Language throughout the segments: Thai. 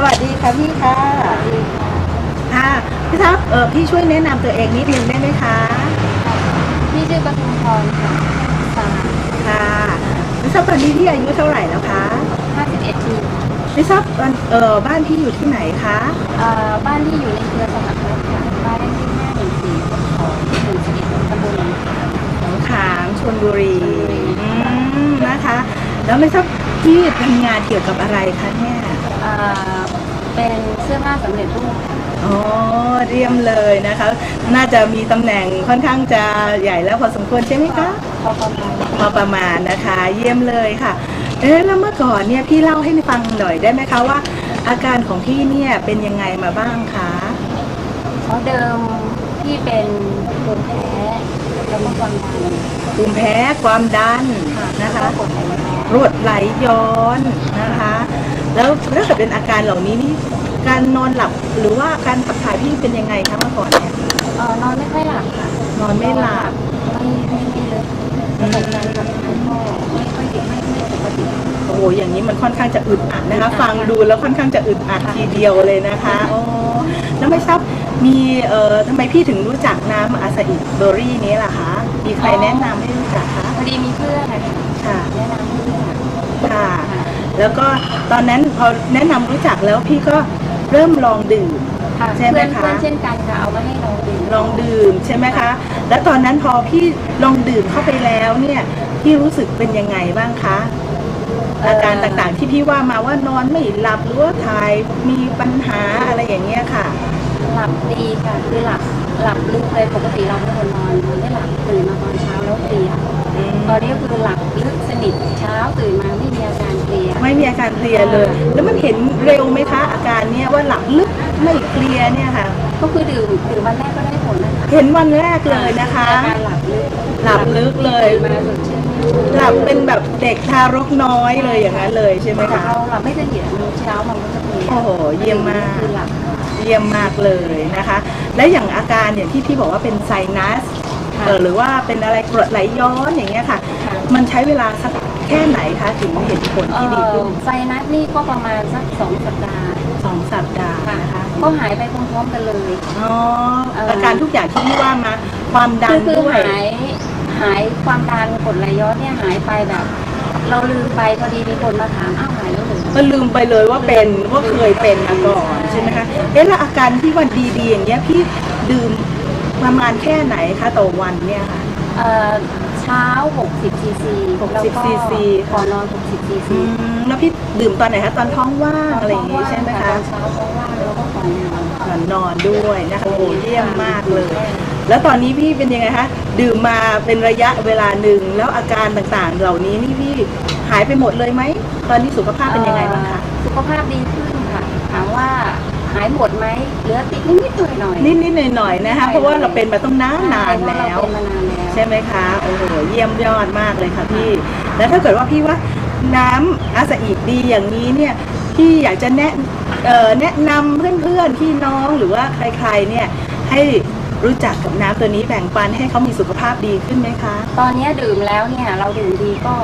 สวัสดีค่ะพี่ค่ะค่ะพี่ทับเออพี่ช่วยแนะนำตัวเองนิดนึงได้ไหมคะพี่ชื่อปทุมพรค่ะสามค่ะพี่ทับตอนนี้พี่อายุเท่าไหร่แล้วคะห้าสิบเอ็ดปีพี่ทับเออบ้านพี่อยู่ที่ไหนคะเอ่อบ้านที่อยู่ในเครือสหกรณ์ค่ะบ้านเลขที่ห้าหนึ่งสี่ของหนึ่งสิบเอ็ดตำบลหนองขามหนองขามชลบุรีอืมนะคะ แล้วไม่ทราบพี่ทำงานเกี่ยวกับอะไรคะเนี่ยเอ่อเป็นเสื้อผ้าสำเร็จรูปค่ะอ๋อเรียมเลยนะคะ น่าจะมีตำแหน่งค่อนข้างจะใหญ่แล้วพอสมควรใช่ไหมคะ พอประมาณพอประมาณนะคะ เยี่ยมเลยค่ะ เอ๊ะแล้วเมื่อก่อนเนี่ยพี่เล่าให้ฟังหน่อยได้ไหมคะว่า อาการของพี่เนี่ยเป็นยังไงมาบ้างคะเพราะเดิมพี่เป็นภูมิแพ้แล้วก็ความดันภูมิแพ้ความดันนะคะ แล้วก็กดไหลย้อนรวดไหลย้อนนะคะ แล้วถ้าเกิดเป็นอาการเหล่านี้นี่การนอนหลับหรือว่าการขับถ่ายพี่เป็นยังไงคะเมื่อก่อนเนี่ยเอ่อนอนไม่ค่อยหลับค่ะนอนไม่หลับไม่ไม่ไม่ลึกระบบการทำงานก็ไม่ค่อยดีไม่ไม่ปกติโอ้โหอย่างนี้มันค่อนข้างจะอึดอัดนะคะ ฟังดูแล้วค่อนข้างจะอึดอัดทีเดียวเลยนะคะโอ้แล้วไม่ทราบมีเอ่อทำไมพี่ถึงรู้จักน้ำอาซาอิเบอร์รี่นี้ล่ะคะมีใครแนะนำให้รู้จักคะพอดีมีเพื่อนนะคะ ค่ะ แนะนำให้รู้จัก ค่ะ แล้วก็ตอนนั้นพอแนะนำรู้จักแล้วพี่ก็เริ่มลองดื่ม ค่ะใช่ไหมเพื่อนคะ เพื่อนเช่นกันค่ะเอามาให้เราดื่มลองดื่มใช่ไหมคะ แล้วตอนนั้นพอพี่ลองดื่มเข้าไปแล้วเนี่ยพี่รู้สึกเป็นยังไงบ้างคะอาการต่างๆที่พี่ว่ามาว่านอนไม่หลับหรือว่าถ่ายมีปัญหาอะไรอย่างเงี้ยค่ะหลับดีค่ะคือหลับหลับลึกเลยปกติเราเป็นคนนอนไม่หลับตื่นมาตอนเช้าแล้วเพลีย ตอนนี้ก็คือหลับลึกสนิทเช้าตื่นมาไม่มีอาการเพลียไม่มีอาการเพลียเลย แล้วมันเห็นเร็วไหมคะอาการเนี้ยว่าหลับลึกไม่เพลียเนี่ยค่ะ ก็คือดื่มดื่มวันแรกก็ได้ผลนะคะเห็นวันแรกเลยนะคะอาการหลับลึกหลับลึกเลยตื่นมาสดชื่นหลับเป็นแบบเด็กทารกน้อยเลยอย่างนั้นเลยใช่ไหมคะเราหลับไม่สนิทเช้ามันก็จะเพลียโอ้โหเยี่ยมมากคือหลับเยี่ยมมากเลยนะคะ และอย่างอาการเนี่ยที่พี่บอกว่าเป็นไซนัสค่ะ เออหรือว่าเป็นอะไรกรดไหลย้อนอย่างเงี้ยค่ะค่ะมันใช้เวลาสักแค่ไหนคะถึงเห็นผลเอ่ที่ดีขึ้อนไซนัสนี่ก็ประมาณสักสองสัปดาห์สองสัปดาห์นะคะก็หายไปพร้อมๆกันเลยอ๋อเอ่อออาการทุกอย่างที่พี่ว่ามาความดัคืนอคือด้วยหายหายความดันกดไหลย้อนเนี่ยหายไปแบบ เราลืมไปพอดีมีคนมาถามอ้าวหายแล้วเหรือก็ลืมไปเลยว่าเป็นว่าเคยเป็นมาก่อนใช่ไหมคะเอ๊ะแล้วอาการที่วันดีๆอย่างเงี้ยพี่ดื่ม ประมาณแค่ไหนคะต่อวันเนี่ยค่ะ เอ่อเช้า 60ซีซี60 cc ก่อนนอน 60ซีอืซีมแล้วพี่ดื่มตอนไหนคะตอนท้องว่างอะไรอย่างงี้ใช่ไหมคะตอนเช้าท้องว่างแล้วก็ก่อนนอนก่อนนอนด้วยนะคะโอ้โหเยี่ยมมากเลย แล้วตอนนี้พี่เป็นยังไงคะดื่มมาเป็นระยะเวลาหนึ่งแล้วอาการต่างๆ เหล่านี้นี่พี่หายไปหมดเลยไหมตอนนี้สุขภาพเป็นยังไงบ้างคะเอ่อสุขภาพดีขึ้นค่ะ ถามว่าหายหมดไหมเหลือติดนิดๆหน่อยๆนิดๆหน่อยๆนะคะเพราะว่าเราเป็นมาต้องนานนานใช่แล้วเพราะเราเป็นมานานแล้ว ใช่ไหมคะโอ้โหเยี่ยมยอดมากเลยค่ะพี่ แล้วถ้าเกิดว่าพี่ว่าน้ำอาซาอิดีอย่างนี้เนี่ยพี่อยากจะแนะเอ่อแนะนำเพื่อนๆพี่น้องหรือว่าใครๆเนี่ยให้รู้จักกับน้ำตัวนี้แบ่งปันให้เขามีสุขภาพดีขึ้นไหมคะ ตอนนี้ดื่มแล้วเนี่ยเราดื่มดีก็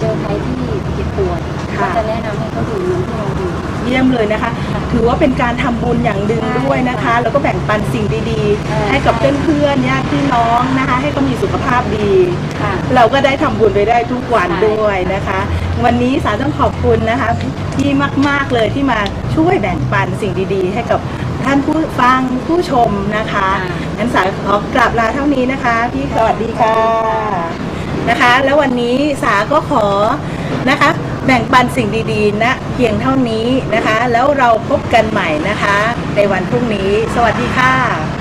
เจอใครที่เจ็บป่วยก็ค่ะ จะแนะนำให้เขาดื่มน้ำที่เราดื่มเยี่ยมเลยนะคะ ถือว่าเป็นการทำบุญอย่างหนึ่งด้วยนะคะ แล้วก็แบ่งปันสิ่งดีใช่ๆให้กับเพื่อนๆญาติพี่น้องนะคะ ให้เขามีสุขภาพดีค่ะเราก็ได้ทำบุญไปได้ทุกวันใช่ด้วยนะคะ วันนี้สาต้องขอบคุณนะคะพี่มากๆเลยที่มาช่วยแบ่งปันสิ่งดีๆ ให้กับท่านผู้ฟังผู้ชมนะคะงั้นสาขอกลับลาเท่านี้นะคะ พี่สวัสดีค่ะนะคะ แล้ววันนี้สาก็ขอนะคะ แบ่งปันสิ่งดีๆนะเพียงเท่านี้นะคะ แล้วเราพบกันใหม่นะคะ ในวันพรุ่งนี้ สวัสดีค่ะ